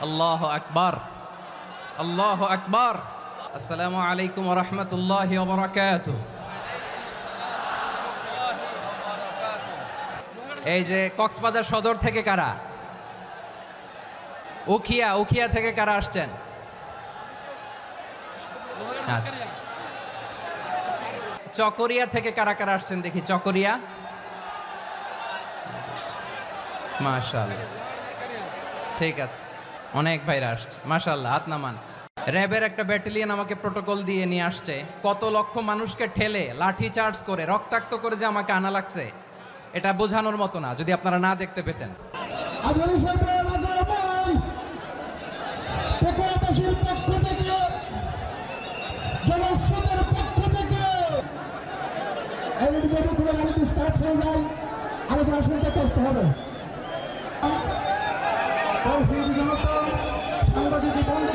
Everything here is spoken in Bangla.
আল্লাহ আকবার আল্লাহ আকবার আসসালামু আলাইকুম রহমতুল্লাহ বরকাত এই যে কক্সবাজার সদর থেকে কারা? উখিয়া উখিয়া থেকে কারা আসছেন? আচ্ছা। চকরিয়া থেকে কারা কারা আসছেন দেখি, চকরিয়া? মাশাআল্লাহ। ঠিক আছে। অনেক ভাইরা আসছে। মাশাআল্লাহ, হাত নামান। র্যাবের একটা ব্যাটালিয়ন আমাকে প্রোটোকল দিয়ে নিয়ে আসছে। কত লক্ষ মানুষকে ঠেলে, লাঠি চার্জ করে, রক্তাক্ত করে যে আমাকে আনা লাগছে, এটা বোঝানোর মতো না, যদি আপনারা না দেখতে পেতেন। পক্ষ আলোচনা শুনতে কষ্ট হবে। তৌহিদ জনতা, সাংবাদিক